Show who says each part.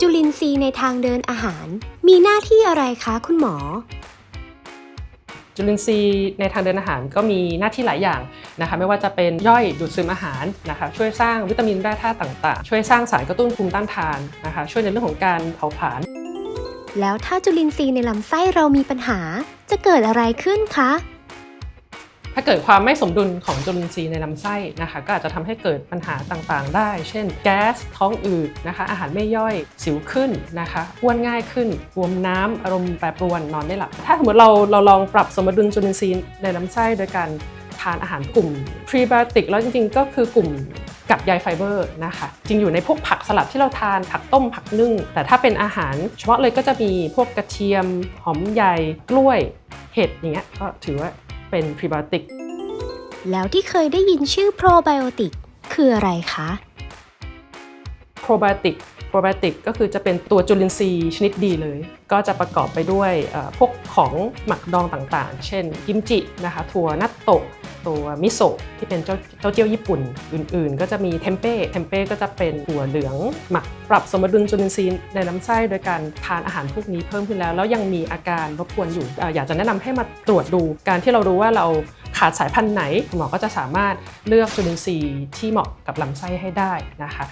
Speaker 1: จุลินทรีย์ในทางเดินอาหาร มีหน้าที่อะไรคะคุณหมอ
Speaker 2: จุลินทรีย์ในทางเดินอาหารก็มีหน้าที่หลายอย่างนะคะไม่ว่าจะเป็นย่อยดูดซึมอาหารนะคะช่วยสร้างวิตามินแร่ธาตุต่าง ๆ ช่วยสร้างสารกระตุ้นภูมิต้านทานนะคะช่วยในเรื่องของการเผาผลาญ
Speaker 1: แล้วถ้าจุลินทรีย์ในลำไส้เรามีปัญหาจะเกิดอะไรขึ้นคะ
Speaker 2: ถ้าเกิดความไม่สมดุลของจุลินทรีย์ในลำไส้นะคะ ก็อาจจะทำให้เกิดปัญหาต่างๆ ได้ เช่น แก๊ส ท้องอืดนะคะ อาหารไม่ย่อย สิวขึ้นนะคะอ้วนง่ายขึ้นบวมน้ำอารมณ์แปรปรวนนอนไม่หลับ ถ้าสมมติเราเราลองปรับสมดุลจุลินทรีย์ในลำไส้โดยการทานอาหารกลุ่มพรีไบโอติกแล้วจริงๆ ก็คือกลุ่มกับใยไฟเบอร์นะคะจริงอยู่ในพวกผักสลัดที่เราทานผักต้มผักนึ่ง แต่ถ้าเป็นอาหารเฉพาะเลยก็จะมีพวกกระเทียม หอมใหญ่กล้วย เห็ดอย่างเงี้ยก็ถือว่า เป็นพรีไบโอติก
Speaker 1: แล้วที่เคยได้ยินชื่อโปรไบโอติกคืออะไรคะ
Speaker 2: โปรไบโอติกโปรไบโอติกก็คือจะเป็นตัวจุลินทรีย์ชนิดดีเลย ก็จะประกอบไปด้วยเอ่อพวกของหมักดองต่างๆ เช่นกิมจินะคะถั่วนัตโตะ ตัวมิโซะที่เป็นเจ้าเจ้าเจี้ยวญี่ปุ่นอื่นๆ ก็จะมีเทมเป้เทมเป้ก็จะเป็นหัวเหลืองหมักปรับสมดุลจุลินทรีย์ในลำไส้โดยการทานอาหารพวกนี้เพิ่มขึ้นแล้ว แล้วยังมีอาการรบกวนอยู่ออยากจะแนะนำให้มาตรวจดูการที่เรารู้ว่าเราขาดสายพันธุ์ไหนคุณหมอก็จะสามารถเลือกจุลินทรีย์ที่เหมาะกับลำไส้ให้ได้นะคะ